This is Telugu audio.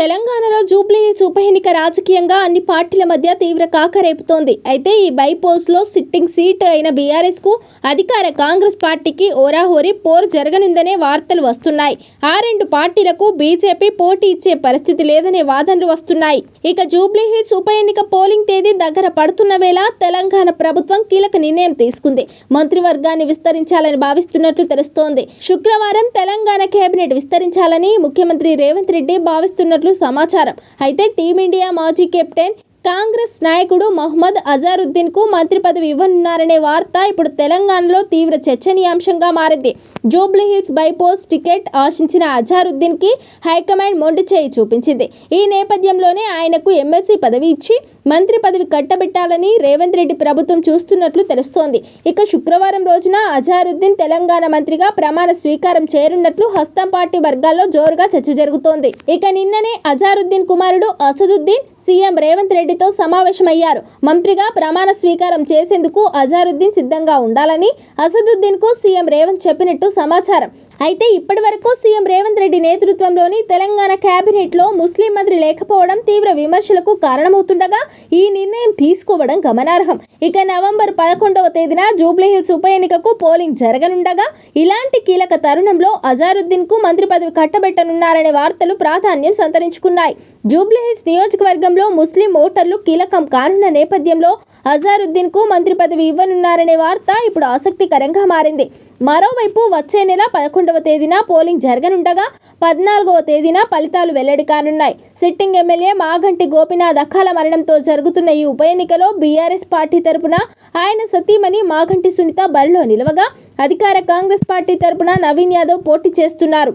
తెలంగాణలో జూబ్లీ హిల్స్ ఉప ఎన్నిక రాజకీయంగా అన్ని పార్టీల మధ్య తీవ్ర కాకరేపుతోంది అయితే ఈ బైపోల్స్లో సిట్టింగ్ సీట్ అయిన బీఆర్ఎస్కు అధికార కాంగ్రెస్ పార్టీకి ఓరాహోరీ పోరు జరగనుందనే వార్తలు వస్తున్నాయి. ఆ రెండు పార్టీలకు బీజేపీ పోటీ ఇచ్చే పరిస్థితి లేదనే వాదనలు వస్తున్నాయి. ఇక జూబ్లీ హిల్స్ ఉప ఎన్నిక పోలింగ్ తేదీ దగ్గర పడుతున్న వేళ తెలంగాణ ప్రభుత్వం కీలక నిర్ణయం తీసుకుంది. మంత్రివర్గాన్ని విస్తరించాలని భావిస్తున్నట్లు తెలుస్తోంది. శుక్రవారం తెలంగాణ కేబినెట్ విస్తరించాలని ముఖ్యమంత్రి రేవంత్ రెడ్డి భావిస్తున్నట్లు సమాచారం. అయితే టీమిండియా మాజీ కెప్టెన్ కాంగ్రెస్ నాయకుడు మహ్మద్ అజారుద్దీన్కు మంత్రి పదవి ఇవ్వనున్నారనే వార్త ఇప్పుడు తెలంగాణలో తీవ్ర చర్చనీయాంశంగా మారింది. జూబ్లీ హిల్స్ టికెట్ ఆశించిన అజారుద్దీన్కి హైకమాండ్ మొండి చేయి చూపించింది. ఈ నేపథ్యంలోనే ఆయనకు ఎమ్మెల్సీ పదవి ఇచ్చి మంత్రి పదవి కట్టబెట్టాలని రేవంత్ రెడ్డి ప్రభుత్వం చూస్తున్నట్లు తెలుస్తోంది. ఇక శుక్రవారం రోజున అజారుద్దీన్ తెలంగాణ మంత్రిగా ప్రమాణ స్వీకారం చేరున్నట్లు హస్తం పార్టీ వర్గాల్లో జోరుగా చర్చ జరుగుతోంది. ఇక నిన్ననే అజారుద్దీన్ కుమారుడు అసదుద్దీన్ సీఎం రేవంత్ రెడ్డితో సమావేశమయ్యారు. మంత్రిగా ప్రమాణ స్వీకారం చేసేందుకు అజారుద్దీన్ సిద్ధంగా ఉండాలని అసదుద్దీన్కు సీఎం రేవంత్ చెప్పినట్టు సమాచారం. అయితే ఇప్పటి వరకు సీఎం రేవంత్ రెడ్డి నేతృత్వంలోని తెలంగాణ కేబినెట్లో ముస్లిం మంత్రి లేకపోవడం తీవ్ర విమర్శలకు కారణమవుతుండగా ఈ నిర్ణయం తీసుకోవడం గమనార్హం. ఇక నవంబర్ పదకొండవ తేదీన జూబ్లీహిల్స్ ఉప ఎన్నికకు పోలింగ్ జరగనుండగా ఇలాంటి కీలక తరుణంలో అజారుద్దీన్కు మంత్రి పదవి కట్టబెట్టనున్నారనే వార్తలు ప్రాధాన్యం సంతరించుకున్నాయి. జూబ్లీహిల్స్ నియోజకవర్గంలో ముస్లిం ఓటర్లు కీలకం కానున్న నేపథ్యంలో అజారుద్దీన్కు మంత్రి పదవి ఇవ్వనున్నారనే వార్త ఇప్పుడు ఆసక్తికరంగా మారింది. మరోవైపు వచ్చే నెల పదకొండవ తేదీన పోలింగ్ జరగనుండగా పద్నాలుగవ తేదీన ఫలితాలు వెల్లడి కానున్నాయి. సిట్టింగ్ ఎమ్మెల్యే మాగంటి గోపినాథ్ అకాల మరణంతో జరుగుతున్న ఈ ఉప ఎన్నికలో బీఆర్ఎస్ పార్టీ తరపున ఆయన సతీమణి మాగంటి సునీత బరిలో నిలవగా అధికార కాంగ్రెస్ పార్టీ తరపున నవీన్ యాదవ్ పోటీ చేస్తున్నారు.